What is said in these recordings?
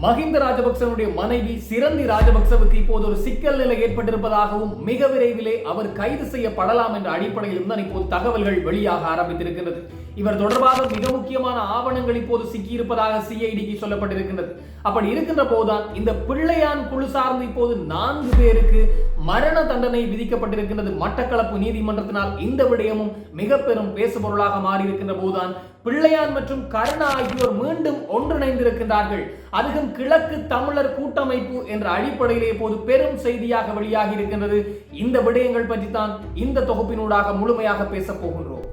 மஹிந்த ராஜபக்சனுடைய மனைவி சிரந்தி ராஜபக்சவுக்கு இப்போது ஒரு சிக்கல் நிலை ஏற்பட்டிருப்பதாகவும் மிக விரைவிலே அவர் கைது செய்யப்படலாம் என்ற அடிப்படையில் தான் இப்போது தகவல்கள் வெளியாக ஆரம்பித்திருக்கிறது இவர் தொடர்பாக மிக முக்கியமான ஆவணங்கள் இப்போது சிக்கியிருப்பதாக சிஐடிக்கு சொல்லப்பட்டிருக்கின்றது. அப்படி இருக்கின்ற போதுதான் இந்த பிள்ளையான் குழு சார்ந்து இப்போது நான்கு பேருக்கு மரண தண்டனை விதிக்கப்பட்டிருக்கின்றது. மட்டக்களப்பு நீதிமன்றத்தினால் இந்த விடயமும் மிக பெரும் பேசுபொருளாக மாறியிருக்கின்ற போதுதான் பிள்ளையான் மற்றும் கருணா ஆகியோர் மீண்டும் ஒன்றிணைந்திருக்கின்றார்கள். அதுவும் கிழக்கு தமிழர் கூட்டமைப்பு என்ற அடிப்படையிலே போது பெரும் செய்தியாக வெளியாகி இருக்கின்றது இந்த விடயங்கள் பற்றி தான் இந்த தொகுப்பினூடாக முழுமையாக பேசப் போகின்றோம்.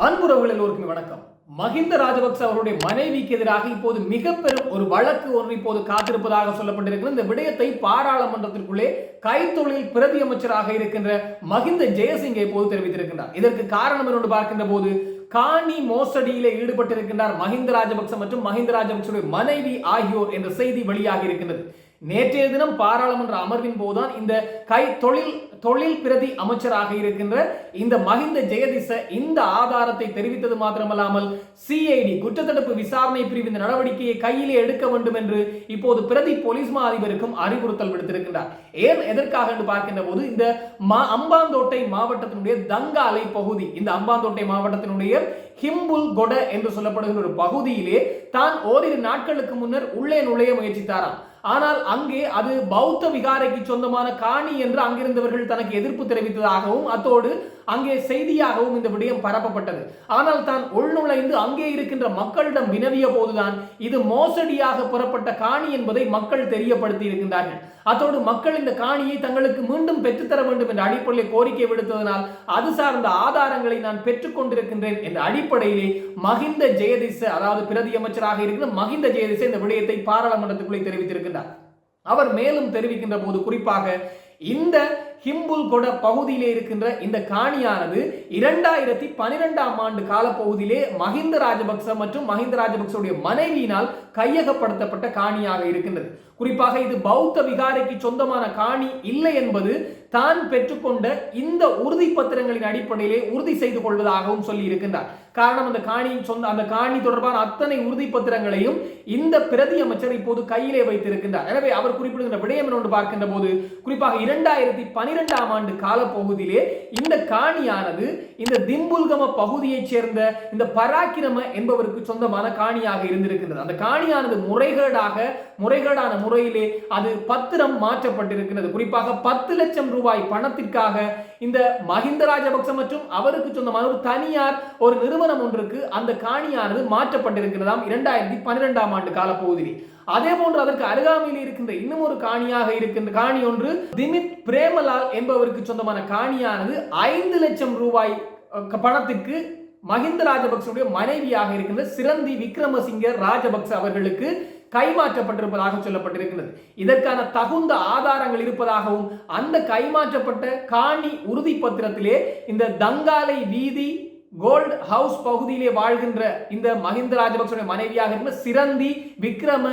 அன்புறவுகள் எல்லோருக்குமே வணக்கம். மஹிந்த ராஜபக்ச அவருடைய மனைவிக்கு எதிராக இப்போது மிக பெரும் ஒரு வழக்கு ஒன்று இப்போது காத்திருப்பதாக சொல்லப்பட்டிருக்கிறது. இந்த விடயத்தை பாராளுமன்றத்திற்குள்ளே கைத்தொழில் பிரதி அமைச்சராக இருக்கின்ற மஹிந்த ஜெயசிங்கை இப்போது தெரிவித்திருக்கின்றார். இதற்கு காரணம் என்று பார்க்கின்ற போது காணி மோசடியிலே ஈடுபட்டிருக்கின்றார் மஹிந்த ராஜபக்ச மற்றும் மஹிந்த ராஜபக்சவுடைய மனைவி ஆகியோர் என்ற செய்தி வெளியாகி இருக்கின்றது. நேற்றைய தினம் பாராளுமன்ற அமர்வின் போதுதான் இந்த கை தொழில் தொழில் பிரதி அமைச்சராக இருக்கின்ற இந்த மஹிந்த ஜெயதிச இந்த ஆதாரத்தை தெரிவித்தது மாத்திரமல்லாமல் சிஐடி குற்றத்தடுப்பு விசாரணை பிரிவு இந்த நடவடிக்கையை கையிலே எடுக்க வேண்டும் என்று இப்போது பிரதி போலீஸ் மா அதிபருக்கும் அறிவுறுத்தல் விடுத்திருக்கின்றார். ஏன் எதற்காக என்று பார்க்கின்ற போது இந்த மா அம்பாந்தோட்டை மாவட்டத்தினுடைய தங்காலை பகுதி இந்த அம்பாந்தோட்டை மாவட்டத்தினுடைய ஹிம்புல் கொட என்று சொல்லப்படுகிற ஒரு பகுதியிலே தான் ஓரிரு நாட்களுக்கு முன்னர் உள்ளே நுழைய முயற்சித்தாராம். ஆனால் அங்கே அது பௌத்த விகாரைக்கு சொந்தமான காணி என்று அங்கிருந்தவர்கள் தனக்கு எதிர்ப்பு தெரிவித்ததாகவும் அத்தோடு அங்கே செய்தியாகவும் இந்த விடயம் பரப்பப்பட்டது. ஆனால் தான் உள்நுழைந்து அங்கே இருக்கின்ற மக்களிடம் வினவிய போதுதான் இது மோசடியாக புறப்பட்ட காணி என்பதை மக்கள் தெரியப்படுத்தி இருக்கின்றார்கள் அத்தோடு மக்கள் இந்த காணியை தங்களுக்கு மீண்டும் பெற்றுத்தர வேண்டும் என்ற அடிப்படையில் கோரிக்கை விடுத்ததனால் அது சார்ந்த ஆதாரங்களை நான் பெற்றுக் கொண்டிருக்கின்றேன் என்ற அடிப்படையிலே மஹிந்த ஜெயதிச அதாவது பிரதி அமைச்சராக இருக்கிற மஹிந்த ஜெயதிச இந்த விடயத்தை பாராளுமன்றத்துக்குள்ளே தெரிவித்திருக்கின்றார். அவர் மேலும் தெரிவிக்கின்ற போது குறிப்பாக இந்த ஹிம்புல் கொட பகுதியிலே இருக்கின்ற இந்த காணியானது இரண்டாயிரத்தி பனிரெண்டாம் ஆண்டு காலப்பகுதியிலே மஹிந்த ராஜபக்ச மற்றும் மஹிந்த ராஜபக்சவுடைய மனைவியினால் கையகப்படுத்தப்பட்ட காணியாக இருக்கின்றது. குறிப்பாக இது பௌத்த விகாரைக்கு சொந்தமான காணி இல்லை என்பது தான் பெற்றுக்கொண்ட இந்த உறுதி பத்திரங்களின் அடிப்படையிலே உறுதி செய்து கொள்வதாகவும் சொல்லி இருக்கின்றார். காரணம் அந்த காணியின் சொந்த அந்த காணி தொடர்பான அத்தனை உறுதி பத்திரங்களையும் இந்த பிரதி அமைச்சர் இப்போது கையிலே வைத்திருக்கின்றார். எனவே அவர் குறிப்பிடுகின்ற விடயம் என்று பார்க்கின்ற போது குறிப்பாக இரண்டாயிரத்தி பனிரெண்டாம் ஆண்டு காலப்பகுதியிலே இந்த காணியானது இந்த திம்புல்கம பகுதியைச் சேர்ந்த இந்த பராக்கிரம என்பவருக்கு சொந்தமான காணியாக இருந்திருக்கின்றது. அந்த காணியானது முறைகேடாக முறைகேடான முறையிலே அது பத்திரம் மாற்றப்பட்டிருக்கிறது. குறிப்பாக பத்து லட்சம் ரூபாய் பணத்திற்காக இந்த மஹிந்த ராஜபக்ச மற்றும் அவருக்கு சொந்தமான ஒரு தனியார் ஒரு நிறுவனம் ஒன்றுக்கு அந்த காணியானது மாற்றப்பட்டிருக்கிறதாம் இரண்டாயிரத்தி பன்னிரெண்டாம் ஆண்டு காலப்பகுதியில். அதே போன்று அதற்கு அருகாமையில் இருக்கின்ற இன்னும் ஒரு காணியாக இருக்கின்ற காணி ஒன்று திமித் பிரேமலால் என்பவருக்கு சொந்தமான காணியானது ஐந்து லட்சம் ரூபாய் பணத்திற்கு மஹிந்த ராஜபக்சனுடைய மனைவியாக இருக்கின்ற சிரந்தி விக்ரமசிங்க ராஜபக்ச அவர்களுக்கு கைமாற்றப்பட்டிருப்பதாக சொல்லப்பட்டிருக்கிறது இதற்கான தகுந்த ஆதாரங்கள் இருப்பதாகவும் அந்த கைமாற்றப்பட்ட காணி உறுதி பத்திரத்திலே இந்த தங்காலை வீதி கோல்ட் ஹவுஸ் பகுதியிலே வாழ்கின்ற இந்த மஹிந்த ராஜபக்சனுடைய மனைவியாக இருந்த சிரந்தி விக்ரம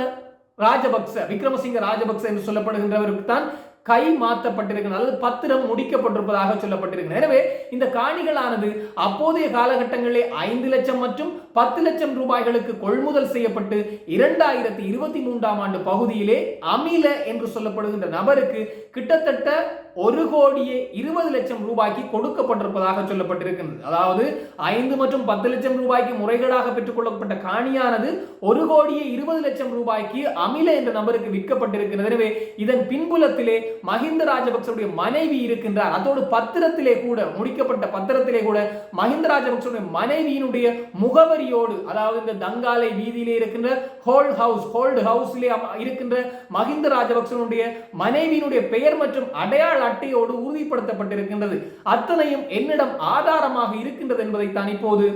ராஜபக்ச விக்ரமசிங்க ராஜபக்ச என்று சொல்லப்படுகின்றவருக்கு தான் கை மாற்றப்பட்டிருக்கிறது அல்லது பத்திரம் முடிக்கப்பட்டிருப்பதாக சொல்லப்பட்டிருக்கு. எனவே இந்த காணிகளானது அப்போதைய காலகட்டங்களிலே ஐந்து லட்சம் மற்றும் பத்து லட்சம் ரூபாய்களுக்கு கொள்முதல் செய்யப்பட்டு இரண்டாயிரத்தி இருபத்தி மூன்றாம் ஆண்டு பகுதியிலே அமில என்று சொல்லப்படுகின்ற நபருக்கு கிட்டத்தட்ட ஒரு கோடியே இருபது லட்சம் ரூபாய்க்கு கொடுக்கப்பட்டிருப்பதாக சொல்லப்பட்டிருக்கிறது அதாவது ஐந்து மற்றும் பத்து லட்சம் ரூபாய்க்கு முறைகேடாக பெற்றுக்கொள்ளப்பட்ட காணியானது ஒரு கோடியே இருபது லட்சம் ரூபாய்க்கு அமில என்ற நபருக்கு விற்கப்பட்டிருக்கிறது. எனவே இதன் பின்புலத்திலே மஹிந்த ராஜபக்சவுடைய மனைவி இருக்கின்றார். அதோடு பத்திரத்திலே கூட முடிக்கப்பட்ட பத்திரத்திலே கூட மஹிந்த ராஜபக்சவுடைய மனைவியினுடைய முகவரியோடு அதாவது இந்த தங்காலை வீதியிலே இருக்கின்ற ஹோல்ட் ஹவுஸ் ஹோல்டு ஹவுஸிலே இருக்கின்ற மஹிந்த ராஜபக்சனுடைய மனைவியினுடைய பெயர் மற்றும் அடையாள அடையாள அட்டையோடு உறுதிப்படுத்தப்பட்டிருக்கின்றது. அத்தனையும் என்னிடம் ஆதாரமாக இருக்கின்றது என்பதைத்தான் இப்போது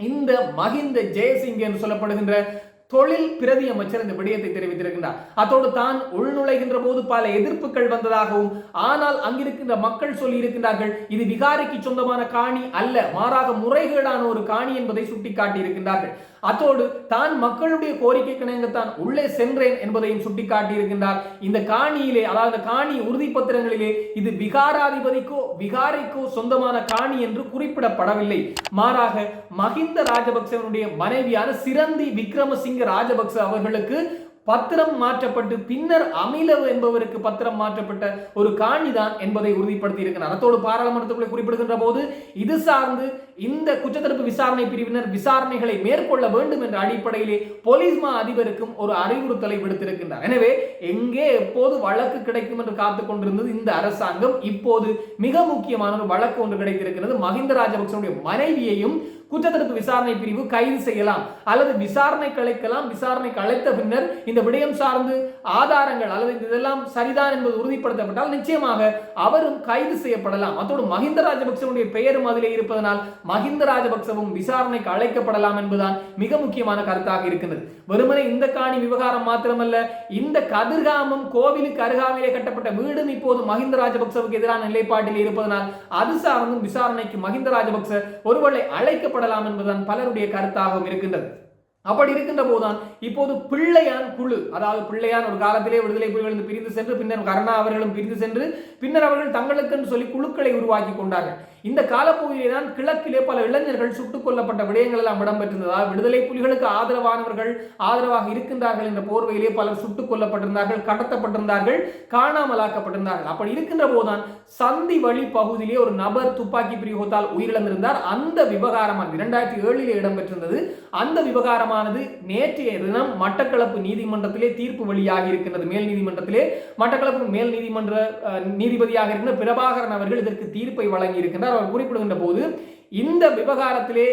இந்த மஹிந்த ஜெயசிங் என்று சொல்லப்படுகின்ற தொழில் பிரதி அமைச்சர் இந்த விடயத்தை தெரிவித்திருக்கின்றார். அதோடு தான் உள்நுழைகின்ற போது பல எதிர்ப்புகள் வந்ததாகவும் ஆனால் அங்கிருக்கின்ற மக்கள் சொல்லி இருக்கின்றார்கள் இது விகாரிக்கு சொந்தமான காணி அல்ல மாறாக முறைகேடான ஒரு காணி என்பதை சுட்டிக்காட்டி இருக்கின்றார்கள் அத்தோடு தான் மக்களுடைய கோரிக்கை கிணங்கத்தான் உள்ளே சென்றேன் என்பதையும் சுட்டிக்காட்டியிருக்கின்றார். இந்த காணியிலே அதாவது காணி உறுதி பத்திரங்களிலே இது விகாராதிபதிக்கோ விகாரைக்கோ சொந்தமான காணி என்று குறிப்பிடப்படவில்லை. மாறாக மஹிந்த ராஜபக்சவனுடைய மனைவியான சிரந்தி விக்ரமசிங்க ராஜபக்ச அவர்களுக்கு பத்திரம் மாற்றப்பட்டு பின்னர் அமிலவு என்பவருக்கு பத்திரம் மாற்றப்பட்ட ஒரு காணிதான் என்பதை உறுதிப்படுத்தி இருக்கிறார் அத்தோடு பாராளுமன்றத்துக்குள்ளே குறிப்பிடுகின்ற போது இது சார்ந்து இந்த குற்றத்தடுப்பு விசாரணை பிரிவினர் விசாரணைகளை மேற்கொள்ள வேண்டும் என்ற அடிப்படையிலே போலீஸ் மா அதிபருக்கும் ஒரு அறிவுறுத்தலை விடுத்திருக்கின்றார். எனவே எங்கே எப்போது வழக்கு கிடைக்கும் என்று காத்துக் கொண்டிருந்தது இந்த அரசாங்கம் இப்போது மிக முக்கியமான ஒரு வழக்கு ஒன்று கிடைத்திருக்கிறது. மஹிந்த ராஜபக்சனுடைய மனைவியையும் குற்றத்தடுப்பு விசாரணை பிரிவு கைது செய்யலாம். அல்லது விசாரணை கலைக்கலாம் விசாரணை கலைத்த பின்னர் இந்த விடயம் சார்ந்து ஆதாரங்கள் அல்லது இதெல்லாம் சரிதான் என்பது உறுதிப்படுத்தப்பட்டால் நிச்சயமாக அவரும் கைது செய்யப்படலாம். அத்தோடு மஹிந்த ராஜபக்சனுடைய பெயரும் அதிலே இருப்பதனால் மஹிந்த ராஜபக்சவும் விசாரணைக்கு அழைக்கப்படலாம் என்பதுதான் மிக முக்கியமான கருத்தாக இருக்கிறது வெறுமனை இந்த காணி விவகாரம் மாத்திரமல்ல இந்த கதிர்காமம் கோவிலுக்கு அருகாமையிலே கட்டப்பட்ட வீடும் இப்போது மஹிந்த ராஜபக்சவுக்கு எதிரான நிலைப்பாட்டில் இருப்பதனால் அது சார்ந்தும் விசாரணைக்கு மஹிந்த ராஜபக்ச ஒருவேளை செயல்படலாம் என்பதுதான் பலருடைய கருத்தாகவும் இருக்கின்றது. அப்படி இருக்கின்ற போதுதான் இப்போது பிள்ளையான் குழு அதாவது பிள்ளையான் ஒரு காலத்திலே விடுதலை புலிகள் பிரிந்து சென்று பின்னர் கருணா அவர்களும் பிரிந்து சென்று பின்னர் அவர்கள் தங்களுக்கென்று சொல்லி குழுக்களை உருவாக்கி கொண்டார்கள். இந்த காலப்பகுதியிலே தான் கிழக்கிலே பல இளைஞர்கள் சுட்டுக் கொல்லப்பட்ட விடயங்கள் எல்லாம் இடம்பெற்றிருந்ததால் விடுதலை புலிகளுக்கு ஆதரவானவர்கள் ஆதரவாக இருக்கின்றார்கள் என்ற போர்வையிலே பலர் சுட்டுக் கொல்லப்பட்டிருந்தார்கள் கடத்தப்பட்டிருந்தார்கள் காணாமலாக்கப்பட்டிருந்தார்கள். அப்படி இருக்கின்ற போதுதான் சந்தி வழி பகுதியிலே ஒரு நபர் துப்பாக்கி பிரியோகத்தால் உயிரிழந்திருந்தார். அந்த விவகாரம் இரண்டாயிரத்தி ஏழிலே இடம்பெற்றிருந்தது. அந்த விவகாரம் விவகாரமானது நேற்றைய தினம் மட்டக்களப்பு நீதிமன்றத்திலே தீர்ப்பு வெளியாகி இருக்கின்றது மேல் நீதிமன்றத்திலே மட்டக்களப்பு மேல் நீதிமன்ற நீதிபதியாக இருக்கின்ற பிரபாகரன் அவர்கள் இதற்கு தீர்ப்பை வழங்கி இருக்கின்றார். அவர் குறிப்பிடுகின்ற போது இந்த விவகாரத்திலே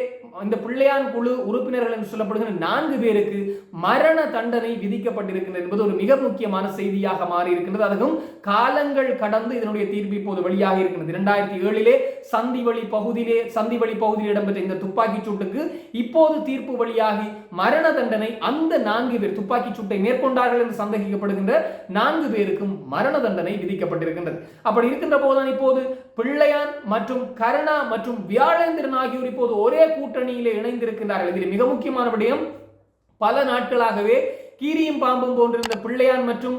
இந்த பிள்ளையான் குழு உறுப்பினர்கள் என்று சொல்லப்படுகிற நான்கு பேருக்கு மரண தண்டனை விதிக்கப்பட்டிருக்கின்றது என்பது ஒரு மிக முக்கியமான செய்தியாக மாறி இருக்கின்றது அதுவும் காலங்கள் கடந்து இதனுடைய தீர்ப்பு இப்போது வெளியாக இருக்கின்றது. இரண்டாயிரத்தி ஏழிலே சந்திவழி பகுதியிலே சந்திவழி பகுதியில் இடம்பெற்ற இந்த துப்பாக்கிச் சூட்டுக்கு இப்போது தீர்ப்பு வழியாகி மரண தண்டனை அந்த நான்கு பேர் துப்பாக்கிச் சூட்டை மேற்கொண்டார்கள் என்று சந்தேகிக்கப்படுகின்ற நான்கு பேருக்கும் மரண தண்டனை விதிக்கப்பட்டிருக்கின்றது. அப்படி இருக்கின்ற போதுதான் இப்போது பிள்ளையான் மற்றும் கருணா மற்றும் வியாழேந்திரன் ஆகியோர் இப்போது ஒரே கூட்டணியிலே இணைந்திருக்கின்றார்கள். இதில் மிக முக்கியமான விடயம் பல நாட்களாகவே கீரியும் பாம்பும் போன்றிருந்த பிள்ளையான் மற்றும்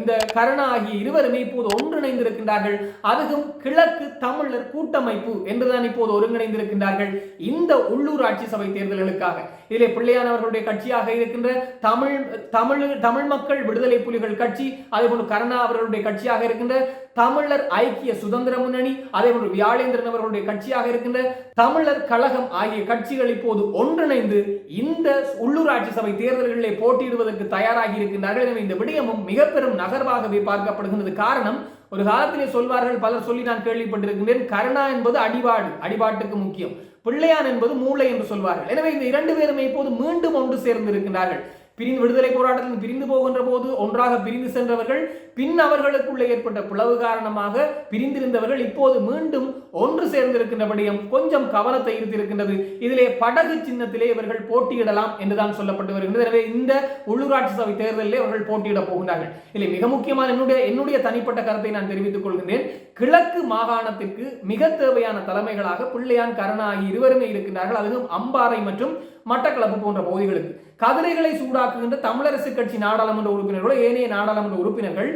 இந்த கருணா ஆகிய இருவருமே இப்போது ஒன்றிணைந்திருக்கின்றார்கள். அதுவும் கிழக்கு தமிழர் கூட்டமைப்பு என்றுதான் இப்போது ஒருங்கிணைந்திருக்கின்றார்கள் இந்த உள்ளூராட்சி சபை தேர்தல்களுக்காக. இதிலே பிள்ளையானவர்களுடைய கட்சியாக இருக்கின்ற தமிழ் தமிழ் தமிழ் மக்கள் விடுதலை புலிகள் கட்சி அதேபோன்று கருணா அவர்களுடைய கட்சியாக இருக்கின்ற தமிழர் ஐக்கிய சுதந்திர முன்னணி அதேபோன்று வியாழேந்திரன் அவர்களுடைய கட்சியாக இருக்கின்ற தமிழர் கழகம் ஆகிய கட்சிகள் இப்போது ஒன்றிணைந்து இந்த உள்ளூராட்சி சபை தேர்தல்களிலே போட்டியிடுவதற்கு தயாராகி இருக்கின்றார்கள். எனவே இந்த விடயமும் மிகப்பெரிய பெரும் நகர்வாகவே பார்க்கப்படுகின்றது. காரணம் ஒரு காலத்திலே சொல்வார்கள் பலர் சொல்லி நான் கேள்விப்பட்டிருக்கின்றேன் கருணா என்பது அடிபாடு அடிபாட்டுக்கு முக்கியம். பிள்ளையான் என்பது மூளை என்று சொல்வார்கள். எனவே இந்த இரண்டு பேருமே இப்போது மீண்டும் ஒன்று சேர்ந்து இருக்கின்றார்கள் பிரிந்து விடுதலை போராட்டத்தில் பிரிந்து போகின்ற போது ஒன்றாக பிரிந்து சென்றவர்கள் பின் அவர்களுக்குள்ளே ஏற்பட்ட பிளவு காரணமாக பிரிந்திருந்தவர்கள் இப்போது மீண்டும் ஒன்று சேர்ந்திருக்கின்றபடியும் கொஞ்சம் கவனத்தை ஈர்த்திருக்கின்றது. இதிலே படகு சின்னத்திலே இவர்கள் போட்டியிடலாம் என்றுதான் சொல்லப்பட்டு வருகின்றது. எனவே இந்த உள்ளூராட்சி சபை தேர்தலிலே அவர்கள் போட்டியிட போகின்றார்கள். இதில் மிக முக்கியமான என்னுடைய என்னுடைய தனிப்பட்ட கருத்தை நான் தெரிவித்துக் கொள்கின்றேன். கிழக்கு மாகாணத்திற்கு மிக தேவையான தலைமைகளாக பிள்ளையான் கருணா ஆகிய இருவருமே இருக்கின்றார்கள். அதுவும் அம்பாறை மற்றும் மட்டக்களப்பு போன்ற பகுதிகளுக்கு. கதிரைகளை சூடாக்குகின்ற தமிழரசு கட்சி நாடாளுமன்ற உறுப்பினர்களோ ஏனைய நாடாளுமன்ற உறுப்பினர்கள்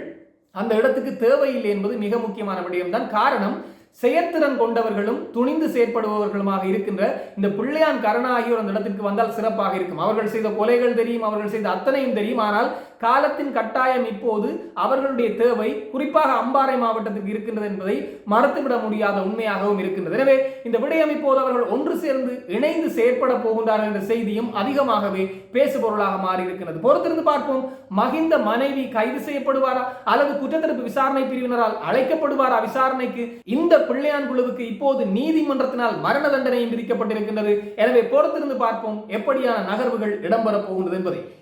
அந்த இடத்துக்கு தேவையில்லை என்பது மிக முக்கியமான விடயம்தான். காரணம் செயற்திறன் கொண்டவர்களும் துணிந்து செயற்படுபவர்களுமாக இருக்கின்ற இந்த பிள்ளையான் கருணா ஆகியோர் அந்த இடத்திற்கு வந்தால் சிறப்பாக இருக்கும். அவர்கள் செய்த கொலைகள் தெரியும் அவர்கள் செய்த அத்தனையும் தெரியும். ஆனால் காலத்தின் கட்டாயம் இப்போது அவர்களுடைய தேவை குறிப்பாக அம்பாறை மாவட்டத்திற்கு இருக்கின்றது என்பதை மறுத்துவிட முடியாத உண்மையாகவும் இருக்கின்றது. எனவே இந்த விடயம் இப்போது அவர்கள் ஒன்று சேர்ந்து இணைந்து செயற்பட போகின்றார்கள் என்ற செய்தியும் அதிகமாகவே பேசுபொருளாக மாறி இருக்கிறது பொறுத்திருந்து பார்ப்போம் மகிந்த மனைவி கைது செய்யப்படுவாரா? அல்லது குற்றத்தடுப்பு விசாரணை பிரிவினரால் அழைக்கப்படுவாரா? விசாரணைக்கு இந்த பிள்ளையான் குழுவுக்கு இப்போது நீதிமன்றத்தினால் மரண தண்டனையும் விதிக்கப்பட்டிருக்கின்றது. எனவே பொறுத்திருந்து பார்ப்போம் எப்படியான நகர்வுகள் இடம்பெறப் போகின்றது என்பதை.